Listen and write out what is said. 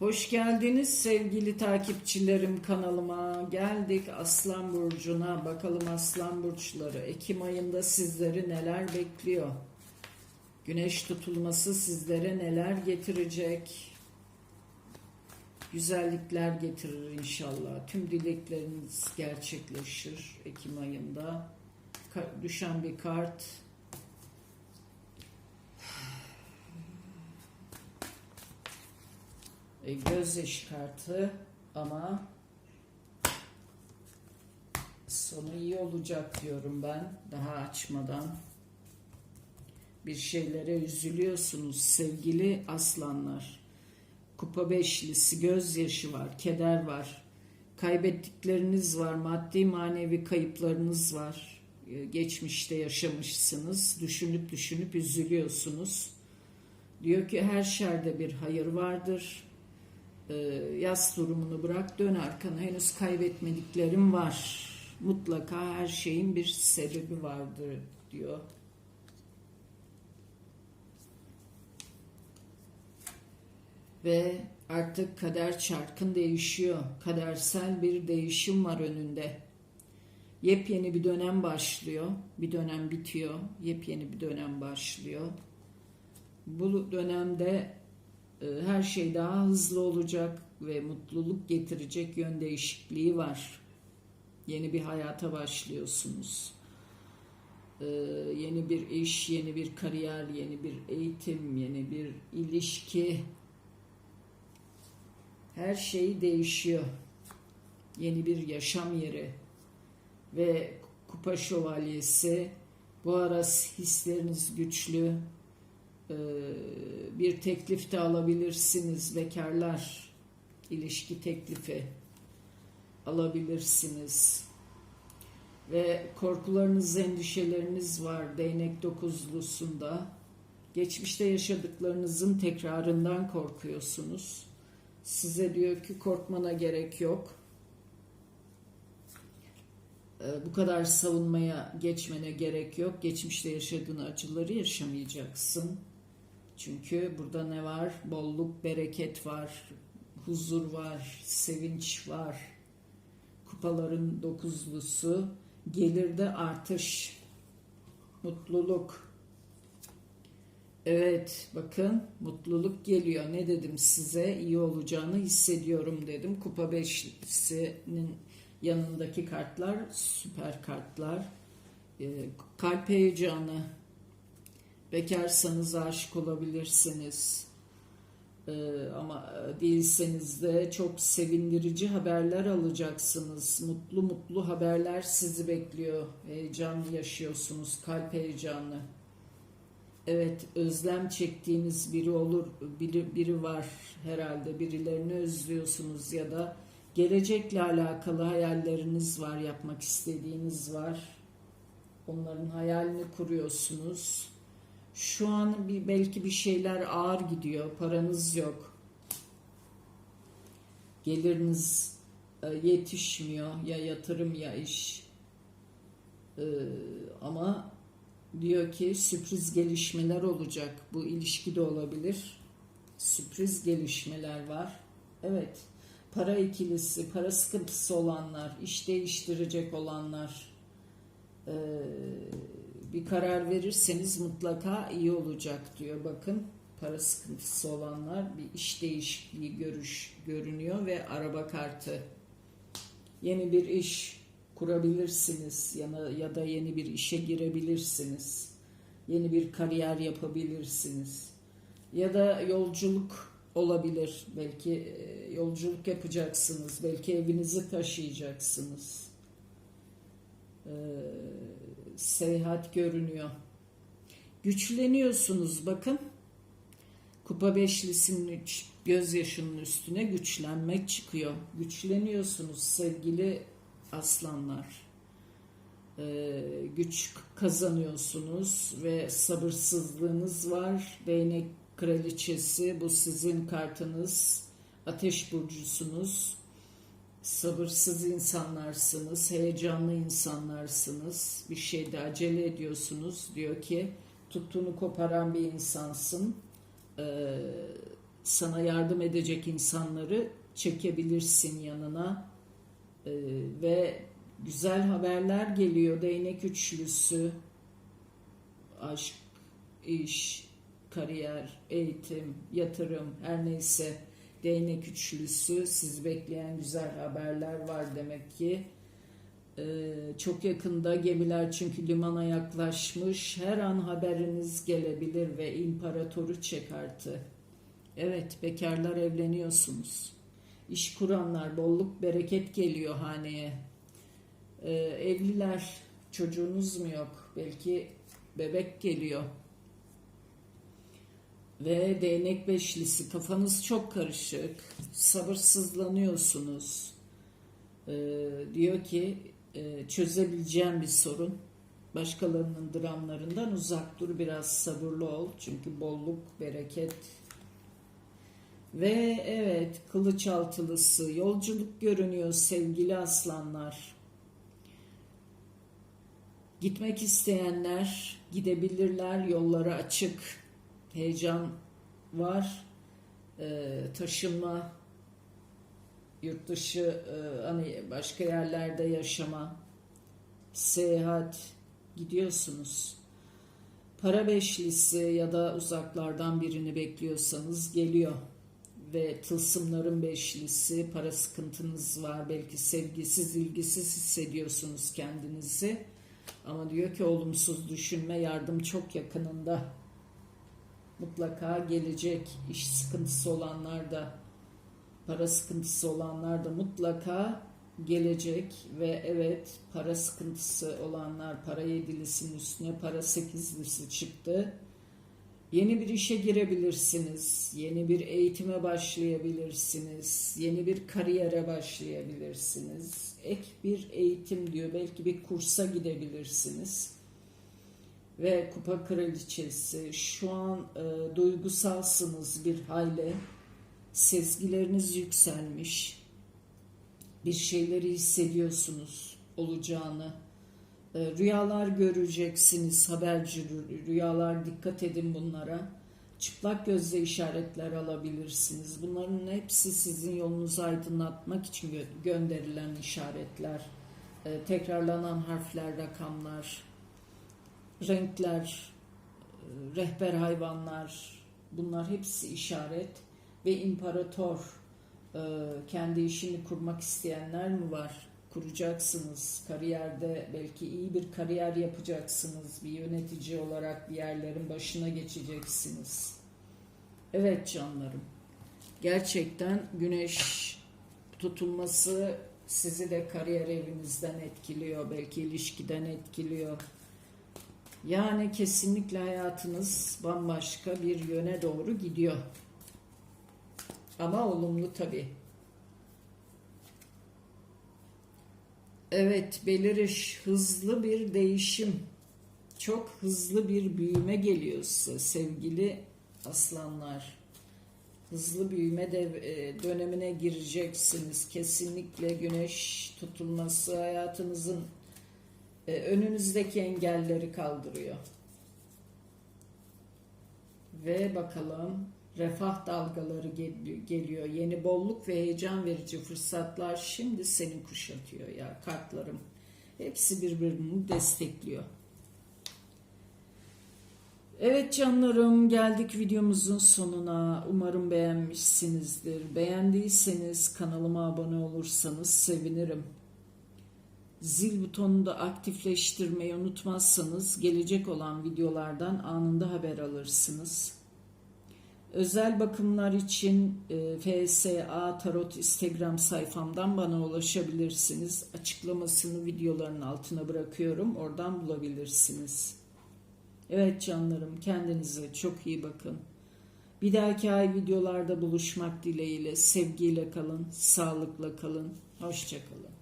Hoş geldiniz sevgili takipçilerim kanalıma. Geldik Aslan Burcu'na. Bakalım Aslan Burçları. Ekim ayında sizleri neler bekliyor? Güneş tutulması sizlere neler getirecek? Güzellikler getirir inşallah. Tüm dilekleriniz gerçekleşir Ekim ayında. Düşen bir kart. E, gözyaşı kartı ama sonu iyi olacak diyorum ben daha açmadan. Bir şeylere üzülüyorsunuz sevgili aslanlar. Kupa beşlisi gözyaşı var, keder var. Kaybettikleriniz var, maddi manevi kayıplarınız var. E, Geçmişte yaşamışsınız. Düşünüp düşünüp üzülüyorsunuz. Diyor ki her şerde bir hayır vardır. Ee, yaz durumunu bırak dön arkana henüz kaybetmediklerim var. Mutlaka her şeyin bir sebebi vardır diyor. Ve artık kader çarkın değişiyor. Kadersel bir değişim var önünde. Yepyeni bir dönem başlıyor. Bir dönem bitiyor. Yepyeni bir dönem başlıyor. Bu dönemde e, her şey daha hızlı olacak ve mutluluk getirecek yön değişikliği var. Yeni bir hayata başlıyorsunuz. E, Yeni bir iş, yeni bir kariyer, yeni bir eğitim, yeni bir ilişki. Her şey değişiyor. Yeni bir yaşam yeri ve kupa şövalyesi. Bu ara hisleriniz güçlü, bir teklif de alabilirsiniz bekarlar ilişki teklifi alabilirsiniz. Ve korkularınız endişeleriniz var değnek dokuzlusunda. Geçmişte yaşadıklarınızın tekrarından korkuyorsunuz. Size diyor ki korkmana gerek yok. Ee, bu kadar savunmaya geçmene gerek yok. Geçmişte yaşadığın acıları yaşamayacaksın çünkü burada ne var? Bolluk, bereket var, huzur var, sevinç var. Kupaların dokuzlusu, gelirde artış, mutluluk. Evet, bakın mutluluk geliyor. Ne dedim size? İyi olacağını hissediyorum dedim. Kupa beşlisinin yanındaki kartlar süper kartlar. Ee, kalp heyecanı, Bekarsanız aşık olabilirsiniz. Ee, ama değilseniz de çok sevindirici haberler alacaksınız. Mutlu mutlu haberler sizi bekliyor. Heyecan yaşıyorsunuz, kalp heyecanı. Evet, özlem çektiğiniz biri olur, biri, biri var herhalde. Birilerini özlüyorsunuz ya da gelecekle alakalı hayalleriniz var, yapmak istediğiniz var. Onların hayalini kuruyorsunuz. Şu an bir, belki bir şeyler ağır gidiyor. Paranız yok. Geliriniz e, yetişmiyor. Ya yatırım ya iş. E, ama diyor ki sürpriz gelişmeler olacak. Bu ilişki de olabilir. Sürpriz gelişmeler var. Evet. Para ikilisi, para sıkıntısı olanlar, iş değiştirecek olanlar, eee bir karar verirseniz mutlaka iyi olacak diyor. Bakın para sıkıntısı olanlar bir iş değişikliği görüş görünüyor ve araba kartı. Yeni bir iş kurabilirsiniz ya da, ya da yeni bir işe girebilirsiniz. Yeni bir kariyer yapabilirsiniz. Ya da yolculuk olabilir. Belki e, yolculuk yapacaksınız. Belki evinizi taşıyacaksınız. Eee seyahat görünüyor. Güçleniyorsunuz bakın. Kupa beşlisinin gözyaşının üstüne güçlenmek çıkıyor. Güçleniyorsunuz sevgili aslanlar. Ee, güç kazanıyorsunuz ve sabırsızlığınız var. Değnek kraliçesi bu sizin kartınız. Ateş burcusunuz sabırsız insanlarsınız, heyecanlı insanlarsınız, bir şeyde acele ediyorsunuz. Diyor ki tuttuğunu koparan bir insansın, ee, sana yardım edecek insanları çekebilirsin yanına. Ee, ve güzel haberler geliyor. Değnek üçlüsü, aşk, iş, kariyer, eğitim, yatırım her neyse değnek üçlüsü sizi bekleyen güzel haberler var demek ki. Ee, çok yakında gemiler çünkü limana yaklaşmış. Her an haberiniz gelebilir ve imparatoru çek artı. Evet bekarlar evleniyorsunuz. İş kuranlar bolluk bereket geliyor haneye. Ee, evliler çocuğunuz mu yok? Belki bebek geliyor. Ve değnek beşlisi kafanız çok karışık. Sabırsızlanıyorsunuz. Ee, diyor ki e, çözebileceğim bir sorun. Başkalarının dramlarından uzak dur biraz sabırlı ol. Çünkü bolluk, bereket ve evet kılıç altılısı yolculuk görünüyor sevgili aslanlar. Gitmek isteyenler gidebilirler yolları açık. Heyecan var. Ee, taşınma yurt dışı e, hani başka yerlerde yaşama seyahat gidiyorsunuz. Para beşlisi ya da uzaklardan birini bekliyorsanız geliyor ve tılsımların beşlisi para sıkıntınız var belki sevgisiz ilgisiz hissediyorsunuz kendinizi ama diyor ki olumsuz düşünme yardım çok yakınında mutlaka gelecek iş sıkıntısı olanlar da para sıkıntısı olanlar da mutlaka gelecek ve evet para sıkıntısı olanlar para yedilisinin üstüne para sekizlisi çıktı Yeni bir işe girebilirsiniz, yeni bir eğitime başlayabilirsiniz, yeni bir kariyere başlayabilirsiniz. Ek bir eğitim diyor, belki bir kursa gidebilirsiniz. Ve kupa kraliçesi şu an e, duygusalsınız bir hayli, sezgileriniz yükselmiş, bir şeyleri hissediyorsunuz olacağını e, rüyalar göreceksiniz haberci rüyalar dikkat edin bunlara. Çıplak gözle işaretler alabilirsiniz. Bunların hepsi sizin yolunuzu aydınlatmak için gö- gönderilen işaretler. E, tekrarlanan harfler, rakamlar, renkler, rehber hayvanlar bunlar hepsi işaret ve imparator e, kendi işini kurmak isteyenler mi var? kuracaksınız. Kariyerde belki iyi bir kariyer yapacaksınız. Bir yönetici olarak bir yerlerin başına geçeceksiniz. Evet canlarım. Gerçekten güneş tutulması sizi de kariyer evinizden etkiliyor. Belki ilişkiden etkiliyor. Yani kesinlikle hayatınız bambaşka bir yöne doğru gidiyor. Ama olumlu tabii. Evet, beliriş, hızlı bir değişim, çok hızlı bir büyüme geliyor size sevgili aslanlar. Hızlı büyüme de, e, dönemine gireceksiniz. Kesinlikle güneş tutulması hayatınızın önünüzdeki engelleri kaldırıyor. Ve bakalım refah dalgaları geliyor. Yeni bolluk ve heyecan verici fırsatlar şimdi seni kuşatıyor ya kartlarım. Hepsi birbirini destekliyor. Evet canlarım geldik videomuzun sonuna. Umarım beğenmişsinizdir. Beğendiyseniz kanalıma abone olursanız sevinirim. Zil butonunu da aktifleştirmeyi unutmazsanız gelecek olan videolardan anında haber alırsınız. Özel bakımlar için e, FSA Tarot Instagram sayfamdan bana ulaşabilirsiniz. Açıklamasını videoların altına bırakıyorum. Oradan bulabilirsiniz. Evet canlarım kendinize çok iyi bakın. Bir dahaki ay videolarda buluşmak dileğiyle sevgiyle kalın, sağlıkla kalın, hoşçakalın.